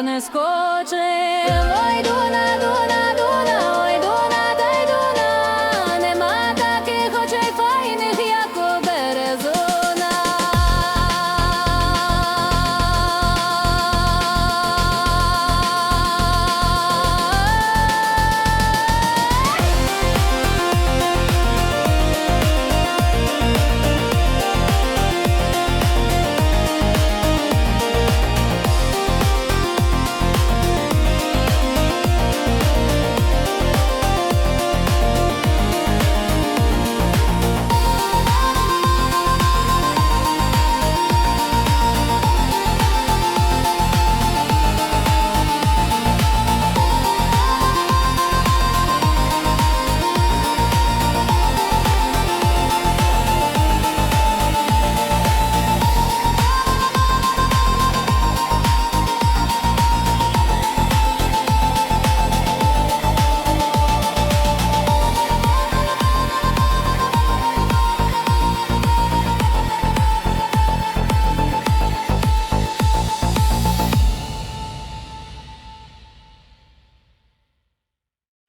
не скочимо, йду на на